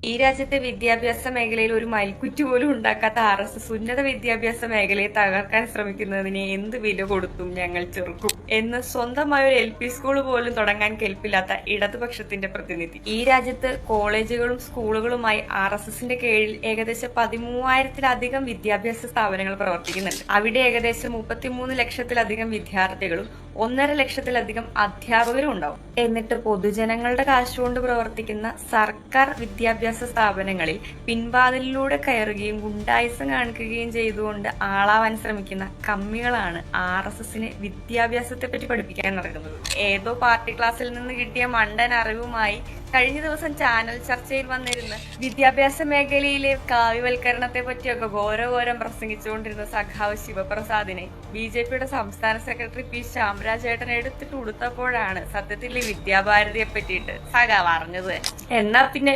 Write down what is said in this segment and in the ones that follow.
ഈ രാജ്യത്തെ വിദ്യാഭ്യാസ മേഖലയിൽ ഒരു മൈൽക്കുറ്റി പോലും ഉണ്ടാക്കാത്ത ആർ എസ് എസ് ഉന്നത വിദ്യാഭ്യാസ മേഖലയെ തകർക്കാൻ ശ്രമിക്കുന്നതിനെ എന്ത് വില കൊടുത്തും ഞങ്ങൾ ചെറുക്കും. എന്ന് സ്വന്തമായ ഒരു എൽ പി സ്കൂൾ പോലും തുടങ്ങാൻ കെൽപ്പില്ലാത്ത ഇടതുപക്ഷത്തിന്റെ പ്രതിനിധി. ഈ രാജ്യത്ത് കോളേജുകളും സ്കൂളുകളുമായി ആർ എസ് എസിന്റെ കീഴിൽ ഏകദേശം പതിമൂവായിരത്തിലധികം വിദ്യാഭ്യാസ സ്ഥാപനങ്ങൾ പ്രവർത്തിക്കുന്നുണ്ട്. അവിടെ ഏകദേശം മുപ്പത്തിമൂന്ന് ലക്ഷത്തിലധികം വിദ്യാർത്ഥികളും ഒന്നര ലക്ഷത്തിലധികം അധ്യാപകരും ഉണ്ടാവും. എന്നിട്ട് പൊതുജനങ്ങളുടെ കാശുകൊണ്ട് പ്രവർത്തിക്കുന്ന സർക്കാർ വിദ്യാഭ്യാസ സ്ഥാപനങ്ങളിൽ പിൻവാതിലിലൂടെ കയറുകയും ഗുണ്ടായിസം കാണിക്കുകയും ചെയ്തുകൊണ്ട് ആളാവാൻ ശ്രമിക്കുന്ന കമ്മികളാണ് ആർ എസ് എസിന് വിദ്യാഭ്യാസത്തെ പറ്റി പഠിപ്പിക്കാൻ നടക്കുന്നത് ഏതോ പാർട്ടി ക്ലാസ്സിൽ നിന്ന് കിട്ടിയ മണ്ടൻ അറിവുമായി കഴിഞ്ഞ ദിവസം ചാനൽ ചർച്ചയിൽ വന്നിരുന്ന വിദ്യാഭ്യാസ മേഖലയിലെ കാവ്യവൽക്കരണത്തെ പറ്റിയൊക്കെ ഘോരഘോരം പ്രസംഗിച്ചുകൊണ്ടിരുന്ന സഖാവ് ശിവപ്രസാദിനെ ബി ജെ പിയുടെ സംസ്ഥാന സെക്രട്ടറി പി ശ്യാമരാജേട്ടൻ എടുത്തിട്ട് ഉടുത്തപ്പോഴാണ് സത്യത്തിൽ വിദ്യാഭാരതിയെ പറ്റിയിട്ട് സഖാവ് അറിഞ്ഞത്. എന്നാ പിന്നെ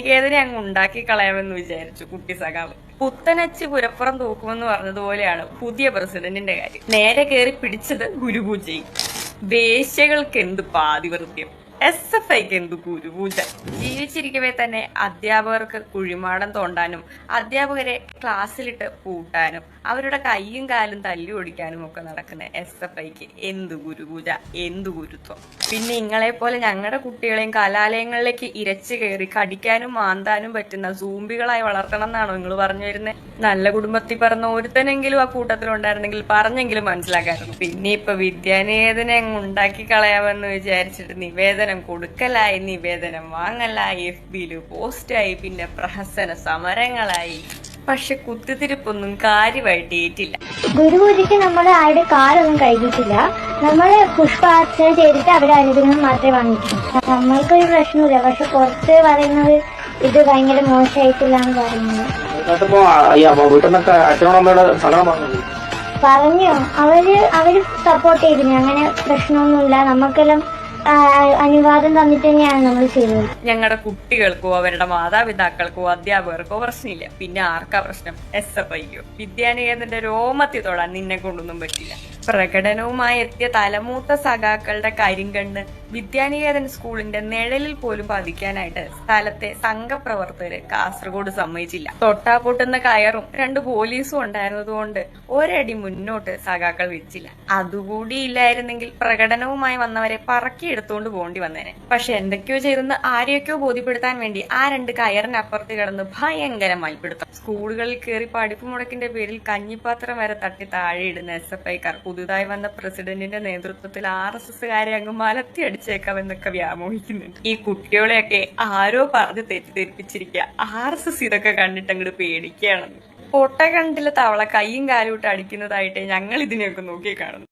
വിദ്യാനികേതനെ അങ്ങ് ഉണ്ടാക്കി കളയാമെന്ന് വിചാരിച്ചു കുട്ടി സഖാവ്. പുത്തനച്ച് പുരപ്പുറം തൂക്കുമെന്ന് പറഞ്ഞതുപോലെയാണ് പുതിയ പ്രസിഡന്റിന്റെ കാര്യം. നേരെ കയറി പിടിച്ചത് ഗുരുപൂജയും. വേശ്യകൾക്ക് എന്ത് പാതിവൃത്യം. എസ് എഫ് ഐക്ക് എന്ത് ഗുരുപൂജ ജീവിച്ചിരിക്കവേ തന്നെ അധ്യാപകർക്ക് കുഴിമാടം തോണ്ടാനും അധ്യാപകരെ ക്ലാസ്സിലിട്ട് പൂട്ടാനും അവരുടെ കൈയും കാലും തല്ലി ഓടിക്കാനും ഒക്കെ നടക്കുന്ന എസ് എഫ് ഐക്ക് എന്ത് ഗുരുപൂജ എന്ത് ഗുരുത്വം? പിന്നെ ഇങ്ങളെ പോലെ ഞങ്ങളുടെ കുട്ടികളെയും കലാലയങ്ങളിലേക്ക് ഇരച്ചു കയറി കടിക്കാനും മാന്താനും പറ്റുന്ന സൂമ്പികളായി വളർത്തണം എന്നാണോ നിങ്ങൾ പറഞ്ഞു വരുന്നത് നല്ല കുടുംബത്തിൽ പറഞ്ഞ ഒരുത്തനെങ്കിലും ആ കൂട്ടത്തിലുണ്ടായിരുന്നെങ്കിൽ പറഞ്ഞെങ്കിലും മനസ്സിലാക്കായിരുന്നു. പിന്നെ ഇപ്പൊ വിദ്യാനിവേദനെ ഉണ്ടാക്കി കളയാമെന്ന് വിചാരിച്ചിട്ട് നിവേദനം കൊടുക്കലായി നിവേദനം വാങ്ങലായി എഫ് ബിയിൽ പോസ്റ്റായി പിന്നെ പ്രഹസന സമരങ്ങളായി. പക്ഷെ കുത്തിത്തിരിപ്പൊന്നും കാര്യമായിട്ട് ഏറ്റില്ല ഗുരുപൂജയ്ക്ക് നമ്മൾ ആരുടെ കാലൊന്നും കഴിഞ്ഞിട്ടില്ല നമ്മൾ പുഷ്പാർച്ചന ചെയ്തിട്ട് അവരെ അനുഗ്രഹം മാത്രമേ വാങ്ങിയിട്ടുള്ളൂ. നമ്മൾക്കൊരു പ്രശ്നമില്ല പക്ഷെ പുറത്ത് പറയുന്നത് ഇത് ഭയങ്കര മോശമായിട്ടില്ല എന്ന് പറയുന്നത്. പറഞ്ഞു. അവർ അവർ സപ്പോർട്ട് ചെയ്തിന് അങ്ങനെ പ്രശ്നമൊന്നുമില്ല. നമുക്കെല്ലാം അനുവാദം തന്നിട്ട് തന്നെയാണ് നമ്മൾ ചെയ്യുന്നത് ഞങ്ങളുടെ കുട്ടികൾക്കോ അവരുടെ മാതാപിതാക്കൾക്കോ അധ്യാപകർക്കോ പ്രശ്നമില്ല. പിന്നെ ആർക്കാ പ്രശ്നം? എസ് എഫ് ഐക്കോ വിദ്യാനികേതന്റെ രോമത്തിൽ തൊടാൻ നിന്നെ കൊണ്ടൊന്നും പറ്റില്ല. പ്രകടനവുമായി എത്തിയ തലമൂത്ത സഖാക്കളുടെ കരിങ്കണ്ണ് വിദ്യാനികേതൻ സ്കൂളിന്റെ നിഴലിൽ പോലും പതിക്കാനായിട്ട് സ്ഥലത്തെ സംഘപ്രവർത്തകര് കാസർഗോഡ് സമ്മതിച്ചില്ല. തൊട്ടാ പൊട്ടുന്ന കയറും രണ്ട് പോലീസും ഉണ്ടായിരുന്നതുകൊണ്ട് ഒരടി മുന്നോട്ട് സഖാക്കൾ വെച്ചില്ല അതുകൂടി ഇല്ലായിരുന്നെങ്കിൽ പ്രകടനവുമായി വന്നവരെ പറക്കി എടുത്തുകൊണ്ട് പോകേണ്ടി വന്നേനെ. പക്ഷെ എന്തൊക്കെയോ ചെയ്തെന്ന് ആരെയൊക്കെയോ ബോധ്യപ്പെടുത്താൻ വേണ്ടി ആ രണ്ട് കയറിനപ്പുറത്ത് കിടന്ന് ഭയങ്കരമായി പിടുത്തം സ്കൂളുകളിൽ കയറി പഠിപ്പ് മുടക്കിന്റെ പേരിൽ കഞ്ഞിപ്പാത്രം വരെ തട്ടി താഴെ ഇടുന്ന എസ് എഫ് ഐക്കാർ പുതുതായി വന്ന പ്രസിഡന്റിന്റെ നേതൃത്വത്തിൽ ആർ എസ് എസ്സുകാരെ അങ്ങ് മലത്തി അടിച്ചേക്കാം എന്നൊക്കെ വ്യാമോഹിക്കുന്നുണ്ട്. ഈ കുട്ടികളെയൊക്കെ ആരോ പറഞ്ഞ് തെറ്റിദ്ധരിപ്പിച്ചിരിക്കുക ആർ എസ് എസ് ഇതൊക്കെ കണ്ടിട്ട് അങ്ങോട്ട് പേടിക്കുകയാണെന്ന്. പൊട്ട കണ്ടിലെ തവള കൈയും കാലും ഇട്ട് അടിക്കുന്നതായിട്ട് ഞങ്ങൾ ഇതിനെയൊക്കെ നോക്കി കാണുന്നു